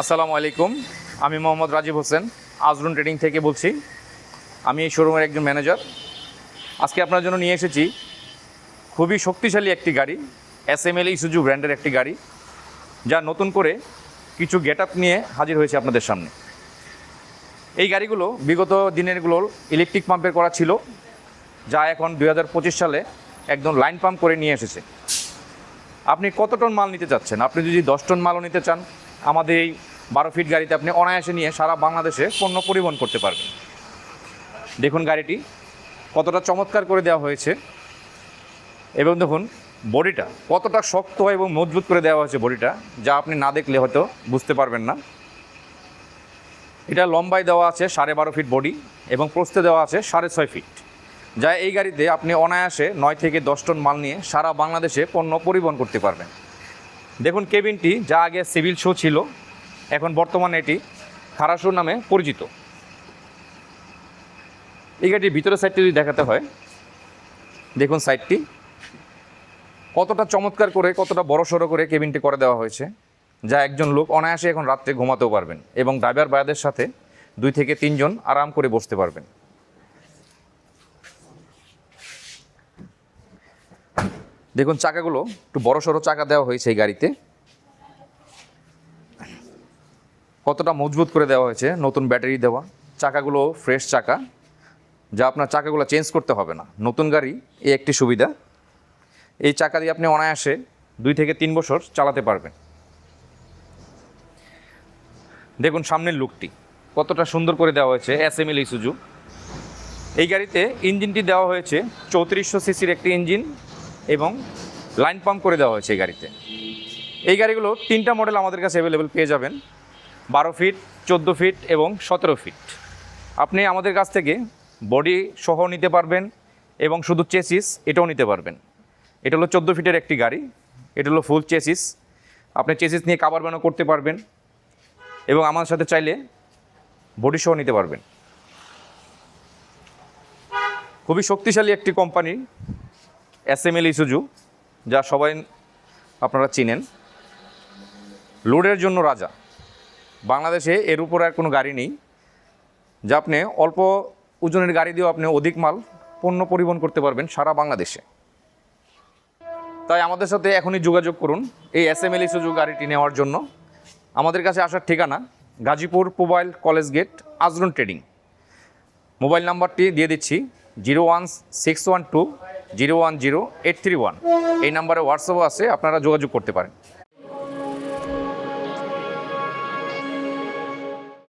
আসসালামু আলাইকুম। আমি মোহাম্মদ রাজীব হোসেন, আজরুন ট্রেডিং থেকে বলছি। আমি এই শোরুমের একজন ম্যানেজার আজকে আপনার জন্য নিয়ে এসেছি খুবই শক্তিশালী একটি গাড়ি এস এম এল ইসুজু ব্র্যান্ডের একটি গাড়ি, যা নতুন করে কিছু গেট আপ নিয়ে হাজির হয়েছে আপনাদের সামনে। এই গাড়িগুলো বিগত দিনেরগুলোর ইলেকট্রিক পাম্পের করা ছিল, যা এখন দু হাজার পঁচিশ সালে একদম লাইন পাম্প করে নিয়ে এসেছে। আপনি কত টন মাল নিতে চাচ্ছেন? আপনি যদি দশ টন মালও নিতে চান, আমাদের এই বারো ফিট গাড়িতে আপনি অনায়াসে নিয়ে সারা বাংলাদেশে পণ্য পরিবহন করতে পারবেন। দেখুন গাড়িটি কতটা চমৎকার করে দেওয়া হয়েছে। এবং দেখুন বডিটা কতটা শক্ত এবং মজবুত করে দেওয়া হয়েছে বডিটা, যা আপনি না দেখলে হয়তো বুঝতে পারবেন না। এটা লম্বায় দেওয়া আছে সাড়ে বারো ফিট বডি এবং প্রস্থে দেওয়া আছে সাড়ে ছয় ফিট যা এই গাড়িতে আপনি অনায়াসে নয় থেকে দশ টন মাল নিয়ে সারা বাংলাদেশে পণ্য পরিবহন করতে পারবেন। দেখুন কেবিনটি যা আগে সিভিল শো ছিল এখন বর্তমানে এটি খারাসুর নামে পরিচিত। এই গাড়ির ভিতরের সাইডটি যদি দেখাতে হয়, দেখুন সাইডটি। কতটা চমৎকার করে, কতটা বড় সড়ো করে কেবিনটি করে দেওয়া হয়েছে, যা একজন লোক অনায়াসে এখন রাত্রে ঘুমাতেও পারবেন এবং ড্রাইভার বায়াদের সাথে দুই থেকে তিনজন আরাম করে বসতে পারবেন। দেখুন চাকাগুলো, একটু বড় সড়ো চাকা দেওয়া হয়েছে এই গাড়িতে। কতটা মজবুত করে দেওয়া হয়েছে, নতুন ব্যাটারি দেওয়া, চাকাগুলো ফ্রেশ চাকা, যা আপনার চাকাগুলো চেঞ্জ করতে হবে না। নতুন গাড়ি, এই একটি সুবিধা। এই চাকা দিয়ে আপনি অনায়াসে দুই থেকে তিন বছর চালাতে পারবেন। দেখুন সামনের লুকটি কতটা সুন্দর করে দেওয়া হয়েছে এল ইসুজু এই গাড়িতে ইঞ্জিনটি দেওয়া হয়েছে চৌত্রিশশো সিসির একটি ইঞ্জিন এবং লাইন পাম্প করে দেওয়া হয়েছে এই গাড়িতে। এই গাড়িগুলো তিনটা মডেল আমাদের কাছে অ্যাভেলেবেল পেয়ে যাবেন। বারো ফিট, চোদ্দ ফিট এবং সতেরো ফিট। আপনি আমাদের কাছ থেকে বডি সহ নিতে পারবেন এবং শুধু চেসিস এটাও নিতে পারবেন। এটা হলো চোদ্দ ফিটের একটি গাড়ি, এটা হলো ফুল চেসিস আপনি চেসিস নিয়ে কাবার বানো করতে পারবেন এবং আমার সাথে চাইলে বডি সহ নিতে পারবেন। খুবই শক্তিশালী একটি company S M L Isuzu যা সবাই আপনারা চিনেন। লোডের জন্য রাজা। বাংলাদেশে এর উপর আর কোনো গাড়ি নেই, যা আপনি অল্প ওজনের গাড়ি দিয়েও আপনি অধিক মাল পণ্য পরিবহন করতে পারবেন সারা বাংলাদেশে। তাই আমাদের সাথে এখনই যোগাযোগ করুন এই এস এম এল ইসুজু গাড়িটি নেওয়ার জন্য। আমাদের কাছে আসার ঠিকানা Gazipur mobile college gate Azrun trading. Mobile নাম্বারটি দিয়ে দিচ্ছি zero one six one two zero one zero eight three one. এই নাম্বারে হোয়াটসঅ্যাপও আছে, আপনারা যোগাযোগ করতে পারেন।